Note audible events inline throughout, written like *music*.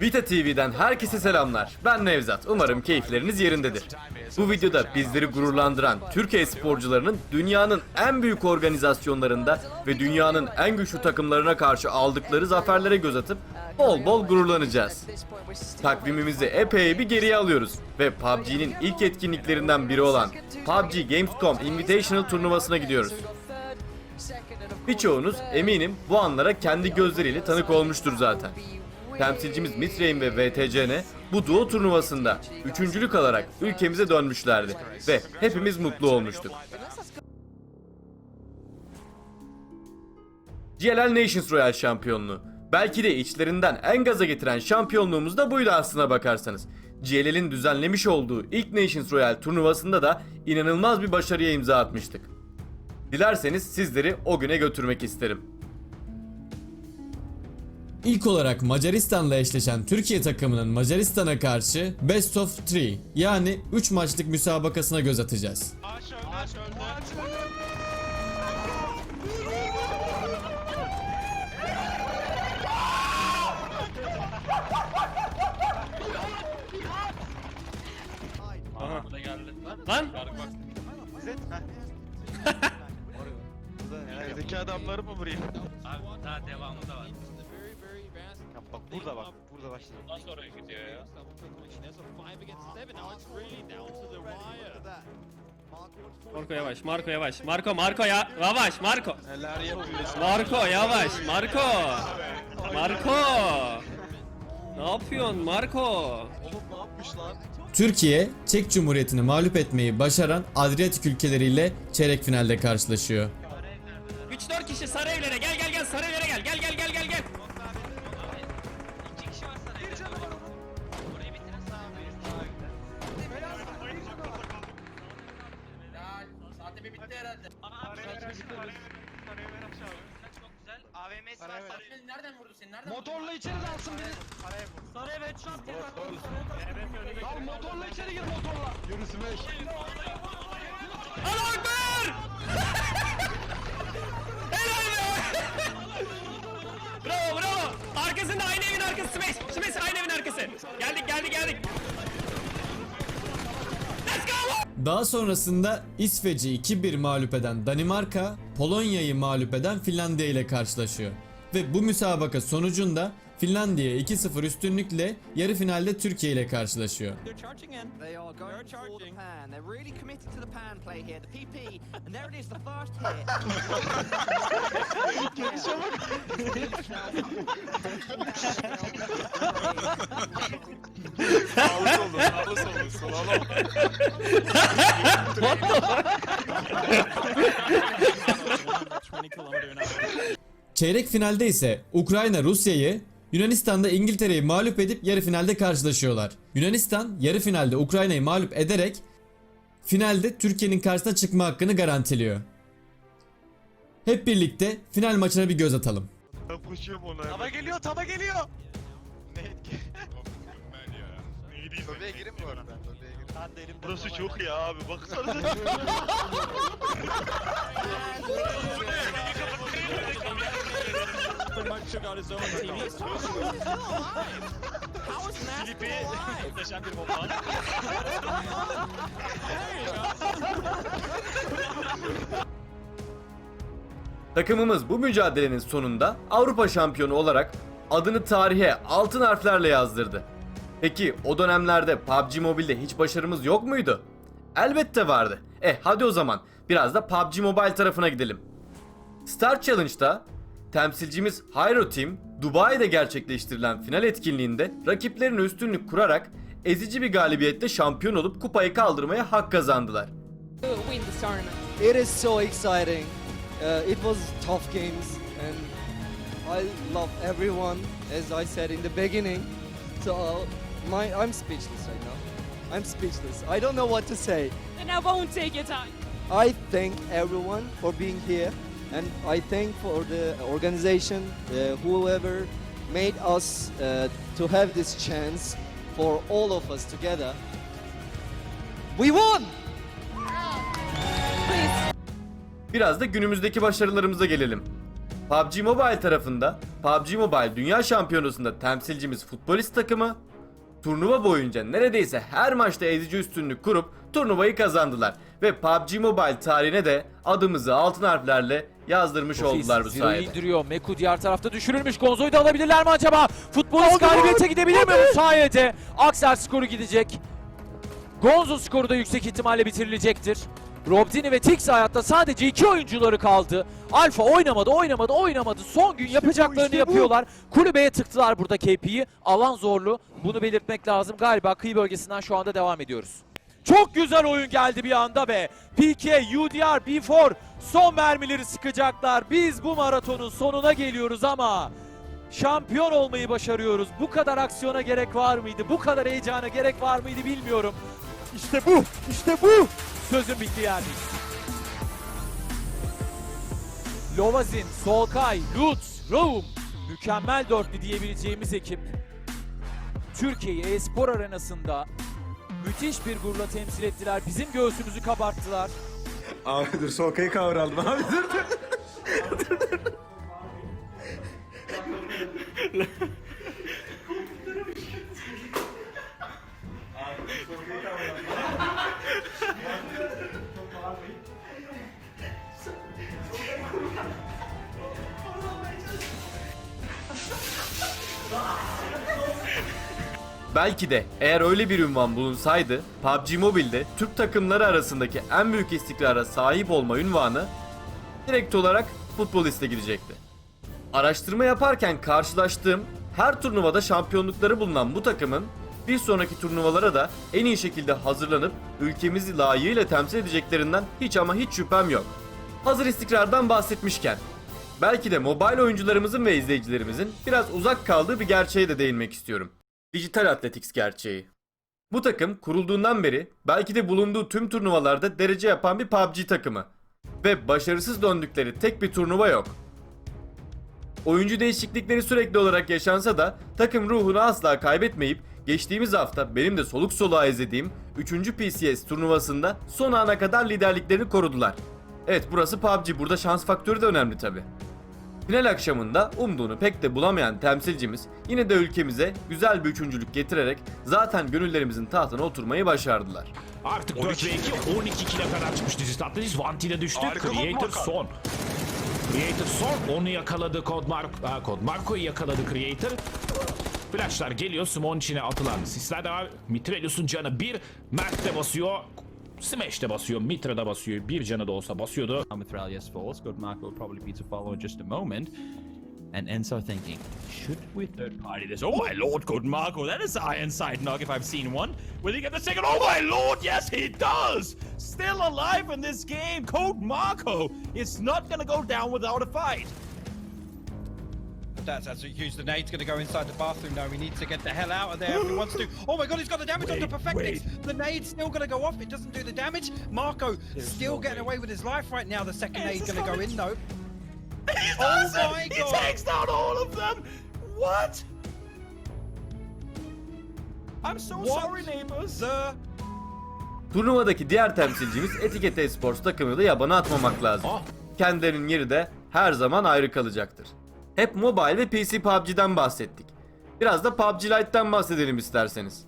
Vita TV'den herkese selamlar. Ben Nevzat. Umarım keyifleriniz yerindedir. Bu videoda bizleri gururlandıran Türkiye sporcularının dünyanın en büyük organizasyonlarında ve dünyanın en güçlü takımlarına karşı aldıkları zaferlere göz atıp bol bol gururlanacağız. Takvimimizi epey bir geriye alıyoruz ve PUBG'nin ilk etkinliklerinden biri olan PUBG Gamescom Invitational turnuvasına gidiyoruz. Birçoğunuz eminim bu anlara kendi gözleriyle tanık olmuştur zaten. Temsilcimiz Mitrein ve VTCN bu Doğu turnuvasında üçüncülük alarak ülkemize dönmüşlerdi ve hepimiz mutlu olmuştuk. GLL Nations Royal şampiyonluğu. Belki de içlerinden en gaza getiren şampiyonluğumuz da buydu aslına bakarsanız. GLL'in düzenlemiş olduğu ilk Nations Royal turnuvasında da inanılmaz bir başarıya imza atmıştık. Dilerseniz sizleri o güne götürmek isterim. İlk olarak Macaristan'la eşleşen Türkiye takımının Macaristan'a karşı Best of 3 yani 3 maçlık müsabakasına göz atacağız. Lan! Evdeki adamları mı vurayım? Abi daha devamı da var. Bak burada bak, burada başladı. Ondan sonra gidiyor ya. Marco yavaş, Marco yavaş. Marco, Marco ya. Yavaş, Marco. Neler yapıyorsun? Marco yavaş, Marco. Marco. Ne yapıyorsun Marco? Oğlum ne yapmış lan? Türkiye, Çek Cumhuriyeti'ni mağlup etmeyi başaran Adriyatik ülkeleriyle çeyrek finalde karşılaşıyor. 3-4 kişi sarı evlere gel gel gel sarı evlere gel gel gel gel gel gel. AVM var sarı. Nereden vurdu seni? Nereden Motorla içeri dalsın beni. Sarı evet şu an Dal motorla içeri gir motorla. Yürü Smash. Allah Ekber! Arkası Space! Space aynı evin arkası! Geldik geldik geldik! Let's go! Daha sonrasında İsveç'i 2-1 mağlup eden Danimarka, Polonya'yı mağlup eden Finlandiya ile karşılaşıyor. Ve bu müsabaka sonucunda Finlandiya 2-0 üstünlükle yarı finalde Türkiye ile karşılaşıyor. Sağlı sollu, sağlı sollu. Çeyrek finalde ise Ukrayna Rusya'yı, Yunanistan'da İngiltere'yi mağlup edip yarı finalde karşılaşıyorlar. Yunanistan yarı finalde Ukrayna'yı mağlup ederek finalde Türkiye'nin karşısına çıkma hakkını garantiliyor. Hep birlikte final maçına bir göz atalım. Ben koşuyorum ona. Taba geliyor, taba geliyor. Ne etki? *laughs* Tabiye girin bu arada. Girin. Ben de Burası çok iyi abi. Baksana. *laughs* *laughs* How is Nasty alive? Muhteşem bir bomba. Takımımız bu mücadelenin sonunda Avrupa şampiyonu olarak adını tarihe altın harflerle yazdırdı. Peki o dönemlerde PUBG Mobile'de hiç başarımız yok muydu? Elbette vardı. Eh hadi o zaman biraz da PUBG Mobile tarafına gidelim. Star Challenge'da temsilcimiz Hyro Team Dubai'de gerçekleştirilen final etkinliğinde rakiplerine üstünlük kurarak ezici bir galibiyetle şampiyon olup kupayı kaldırmaya hak kazandılar. win this tournament. It is so exciting. Uh, it was tough games, and I love everyone. As I said in the beginning, so uh, my I'm speechless right now. I'm speechless. I don't know what to say. And I won't take your time. I thank everyone for being here, and I thank for the organization, uh, whoever made us uh, to have this chance for all of us together. We won! Biraz da günümüzdeki başarılarımıza gelelim. PUBG Mobile tarafında PUBG Mobile Dünya Şampiyonası'nda temsilcimiz futbolist takımı turnuva boyunca neredeyse her maçta ezici üstünlük kurup turnuvayı kazandılar. Ve PUBG Mobile tarihine de adımızı altın harflerle yazdırmış oldular bu Zero'yu sayede. indiriyor. Meku diğer tarafta düşürülmüş. Gonzo'yu da alabilirler mi acaba? Futbolist galibiyete gidebilir mi bu sayede? Aksel skoru gidecek. Gonzo skoru da yüksek ihtimalle bitirilecektir. Robdini ve Tix hayatta sadece iki oyuncuları kaldı. Alfa oynamadı, oynamadı, oynamadı. Son gün yapacaklarını yapıyorlar. Kulübeye tıktılar burada KP'yi. Alan zorlu. Bunu belirtmek lazım. Galiba kıyı bölgesinden şu anda devam ediyoruz. Çok güzel oyun geldi bir anda be. PK, UDR, B4 son mermileri sıkacaklar. Biz bu maratonun sonuna geliyoruz ama şampiyon olmayı başarıyoruz. Bu kadar aksiyona gerek var mıydı? Bu kadar heyecana gerek var mıydı bilmiyorum. İşte bu, işte bu. Sözün bitti yani. Lovazin, Solkay, Lutz, Raum. Mükemmel dörtlü diyebileceğimiz ekip. Türkiye'yi e-spor arenasında müthiş bir gururla temsil ettiler. Bizim göğsümüzü kabarttılar. Abi dur Solkay'ı kavraldım abi dur dur. *laughs* Belki de eğer öyle bir ünvan bulunsaydı PUBG Mobile'de Türk takımları arasındaki en büyük istikrara sahip olma ünvanı direkt olarak futboliste gidecekti. Araştırma yaparken karşılaştığım her turnuvada şampiyonlukları bulunan bu takımın bir sonraki turnuvalara da en iyi şekilde hazırlanıp ülkemizi layığıyla temsil edeceklerinden hiç ama hiç şüphem yok. Hazır istikrardan bahsetmişken belki de mobile oyuncularımızın ve izleyicilerimizin biraz uzak kaldığı bir gerçeğe de değinmek istiyorum. Dijital Athletics gerçeği. Bu takım kurulduğundan beri belki de bulunduğu tüm turnuvalarda derece yapan bir PUBG takımı. Ve başarısız döndükleri tek bir turnuva yok. Oyuncu değişiklikleri sürekli olarak yaşansa da takım ruhunu asla kaybetmeyip geçtiğimiz hafta benim de soluk soluğa izlediğim 3. PCS turnuvasında son ana kadar liderliklerini korudular. Evet burası PUBG burada şans faktörü de önemli tabi. Final akşamında umduğunu pek de bulamayan temsilcimiz yine de ülkemize güzel bir üçüncülük getirerek zaten gönüllerimizin tahtına oturmayı başardılar. Artık 4 ve 2 12 kile kadar çıkmış Digital Athletics. Vanti'de düştü. Harika Creator son. Creator son. Onu yakaladı Code Marco. Ha, Code Marco'yu yakaladı Creator. Flashlar geliyor. Simon içine atılan sisler de var. Mitrelius'un canı 1. Mert de basıyor. Smash de basıyor. Mitra da basıyor. Bir canı da olsa basıyordu. Force. Good Marco will probably be to follow in just a moment. And Enzo thinking, should we third party this? Oh my lord, Good Marco, that is iron inside knock if I've seen one. Will he get the second? Oh my lord, yes he does! Still alive in this game, Code Marco oh. is not gonna go down without a fight. That's absolutely huge. The nade's going to go inside the bathroom now. We need to get the hell out of there if he wants to. *gasps* Oh my god, he's got the damage on the Wait, Perfectix. The nade's still going to go off. It doesn't do the damage. Marco still getting away with his life right now. The second nade's going to go in though. *laughs* He Oh does it! my He God. takes down all of them! What? I'm so What? sorry neighbors. The Turnuvadaki diğer temsilcimiz *laughs* Etiket Esports takımını da yabana atmamak lazım. Ah. Kendilerinin yeri de her zaman ayrı kalacaktır. Hep mobile ve PC PUBG'den bahsettik. Biraz da PUBG Lite'dan bahsedelim isterseniz.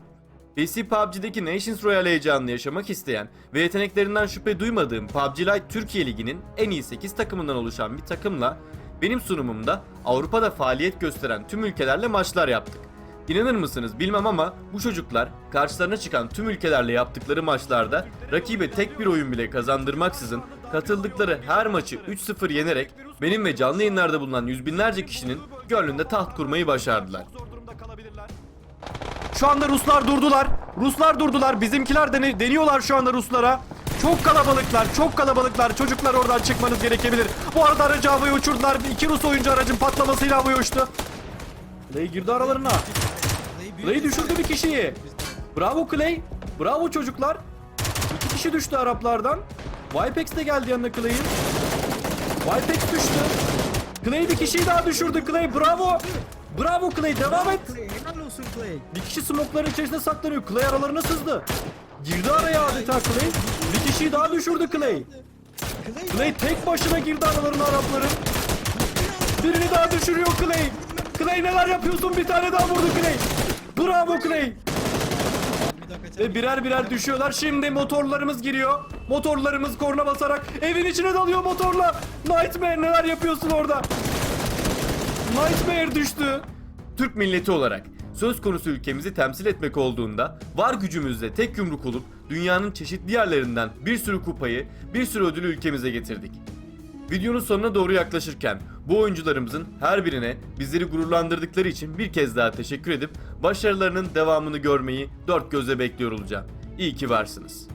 PC PUBG'deki Nations Royale heyecanını yaşamak isteyen ve yeteneklerinden şüphe duymadığım PUBG Lite Türkiye Ligi'nin en iyi 8 takımından oluşan bir takımla benim sunumumda Avrupa'da faaliyet gösteren tüm ülkelerle maçlar yaptık. İnanır mısınız bilmem ama bu çocuklar karşılarına çıkan tüm ülkelerle yaptıkları maçlarda rakibe tek bir oyun bile kazandırmaksızın katıldıkları her maçı 3-0 yenerek benim ve canlı yayınlarda bulunan yüz binlerce kişinin gönlünde taht kurmayı başardılar. Şu anda Ruslar durdular. Ruslar durdular. Bizimkiler dene- deniyorlar şu anda Ruslara. Çok kalabalıklar, çok kalabalıklar. Çocuklar oradan çıkmanız gerekebilir. Bu arada aracı havaya uçurdular. İki Rus oyuncu aracın patlamasıyla havaya uçtu. Clay girdi aralarına. Clay düşürdü bir kişiyi. Bravo Clay. Bravo çocuklar. İki kişi düştü Araplardan. Vipex de geldi yanına Clay'in. Vipex düştü. Clay bir kişiyi daha düşürdü Clay. Bravo. Bravo Clay devam et. Bir kişi smokların içerisinde saklanıyor. Clay aralarına sızdı. Girdi araya adeta Clay. Bir kişiyi daha düşürdü Clay. Clay tek başına girdi aralarına Arapların. Birini daha düşürüyor Clay. Clay neler yapıyorsun? Bir tane daha vurdu Clay. Bravo Clay. Ve birer birer düşüyorlar. Şimdi motorlarımız giriyor. Motorlarımız korna basarak evin içine dalıyor motorla. Nightmare neler yapıyorsun orada? Nightmare düştü. Türk milleti olarak söz konusu ülkemizi temsil etmek olduğunda var gücümüzle tek yumruk olup dünyanın çeşitli yerlerinden bir sürü kupayı, bir sürü ödülü ülkemize getirdik. Videonun sonuna doğru yaklaşırken bu oyuncularımızın her birine bizleri gururlandırdıkları için bir kez daha teşekkür edip başarılarının devamını görmeyi dört gözle bekliyor olacağım. İyi ki varsınız.